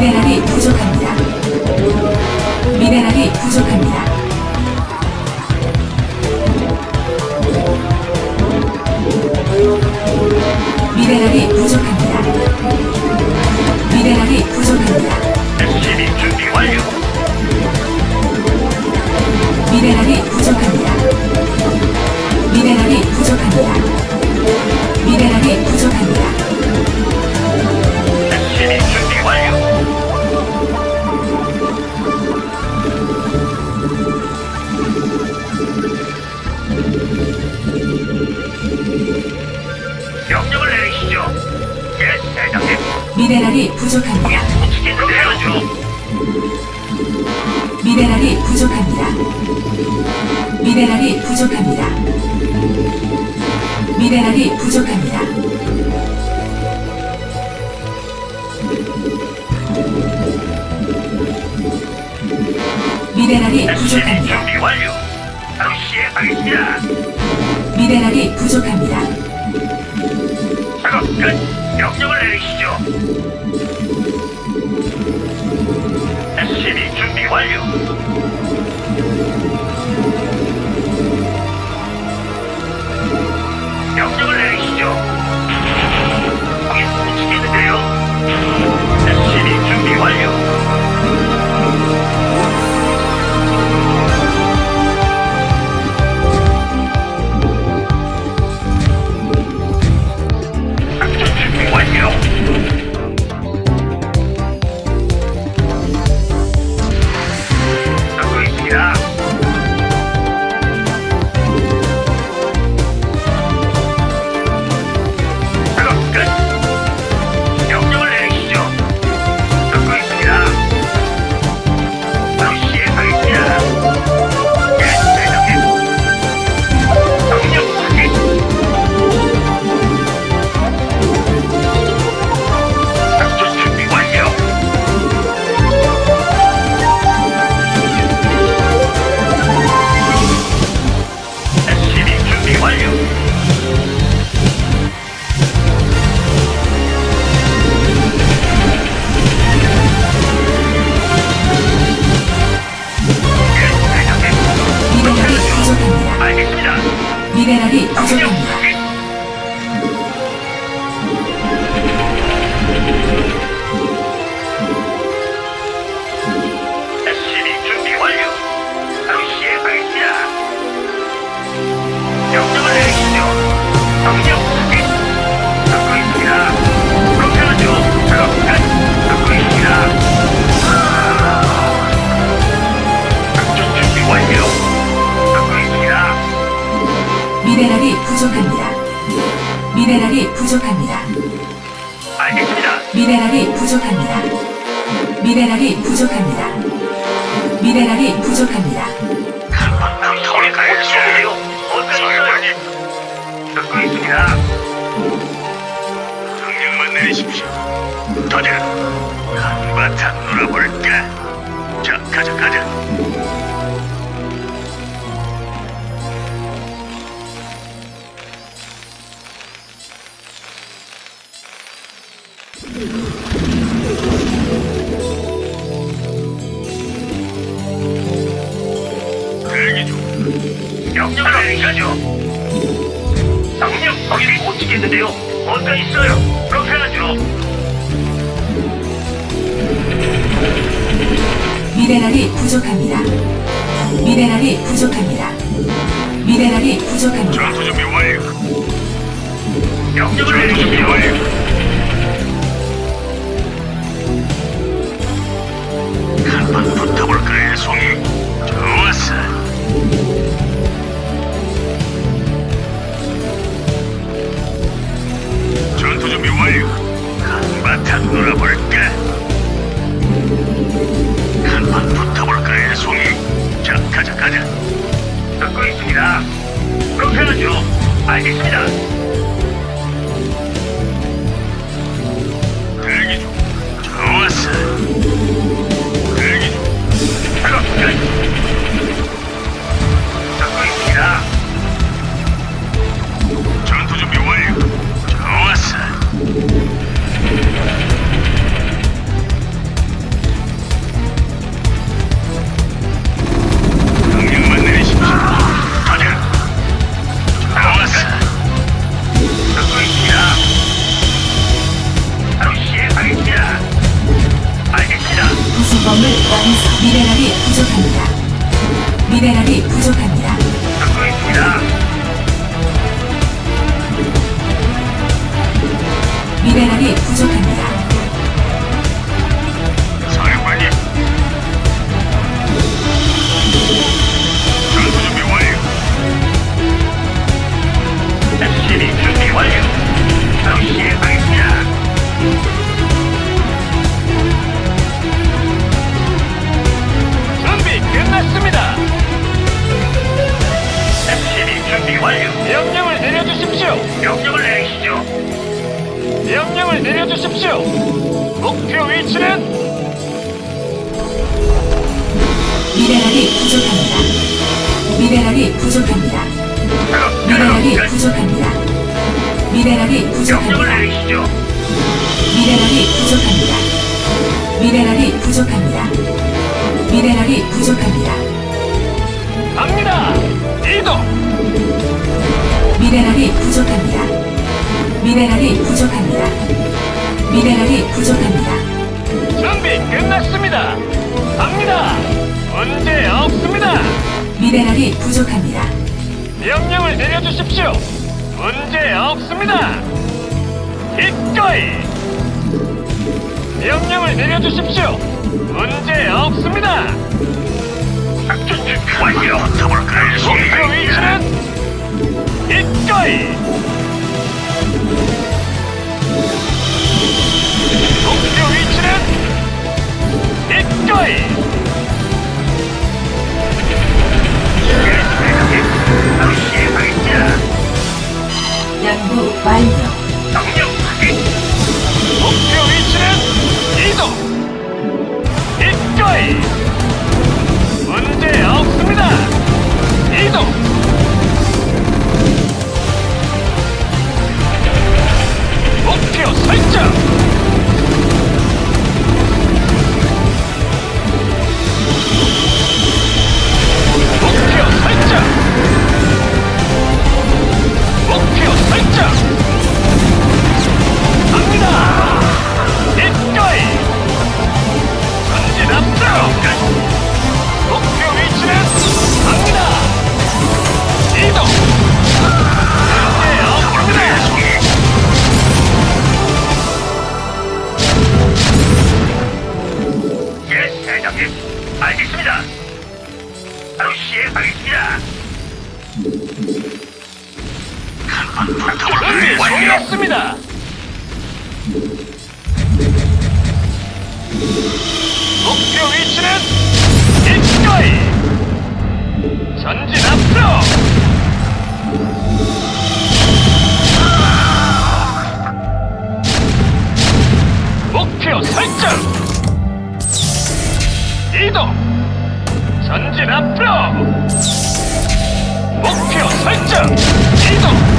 미네랄이 부족합니다. 미네랄이 부족합니다. 미네랄이 부족합니다. 미네랄이 부족합니다. SCB 준비 완료. 미네랄이 부족합니다. 명령을 내리시죠. 예, 대장님. 미네랄이 부족합니다. 그렇게 하죠. 미네랄이 부족합니다. 미네랄이 부족합니다. 미네랄이 부족합니다. 미네랄이 SCB 부족합니다. 준비 완료. 바로 시행하겠습니다. 미네랄이 부족합니다. 작업 끝. 명령을 내리시죠. SCB 준비 완료. 명령을 내리 미네랄이 부족합니다. 명령만 내리십시오. 한바탕 놀아볼까? 자, 가자, 가자. 명령을 내리시죠. 명령 거기 못 지겠는데요. 뭔가 있어요. 그렇게 하죠. 미네랄이 부족합니다. 미네랄이 부족합니다. 미네랄이 부족합니다. 전투 준비 완료. 명령을 내리시죠. 완료. 한번 붙어볼까요, 송이? 명령을 내려주십시오. 명령을 내리시죠. 명령을 내려주십시오. 목표 위치는 미네랄이 부족합니다. 미네랄이 부족합니다. 미네랄이 부족합니다. 미네랄이 명령을 부족합니다. 내리시죠. 미네랄이 부족합니다. 미네랄이 부족합니다. 미네랄이 부족합니다. 갑니다. 이동. 미네랄이 부족합니다. 미네랄이 부족합니다. 미네랄이 부족합니다. 준비 끝났습니다. 갑니다. 문제 없습니다. 미네랄이 부족합니다. 명령을 내려주십시오. 문제 없습니다. 기꺼이. 명령을 내려주십시오. 문제 없습니다. 작전 준비 완료. 목표 위치는 기꺼이. 목표 끝났습니다. 목표 위치는 기꺼이. 전진 앞으로. 목표 설정. 이동. 전진 앞으로. 목표 설정. 이동.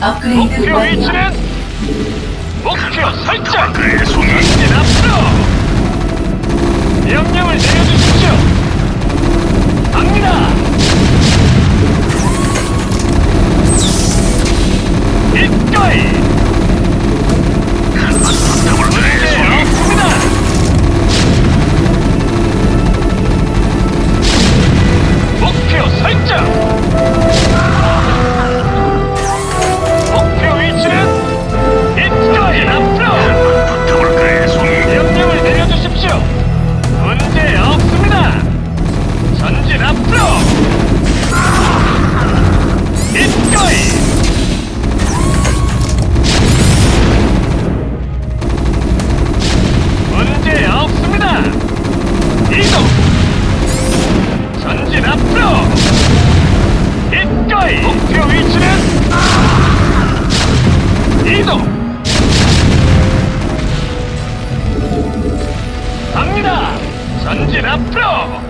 업그레이드 목표 완료. 위치는 목표 설정. 더블클 송이. 전진 앞으로. 명령을 내려주십시오. 갑니다. 기꺼이. 전진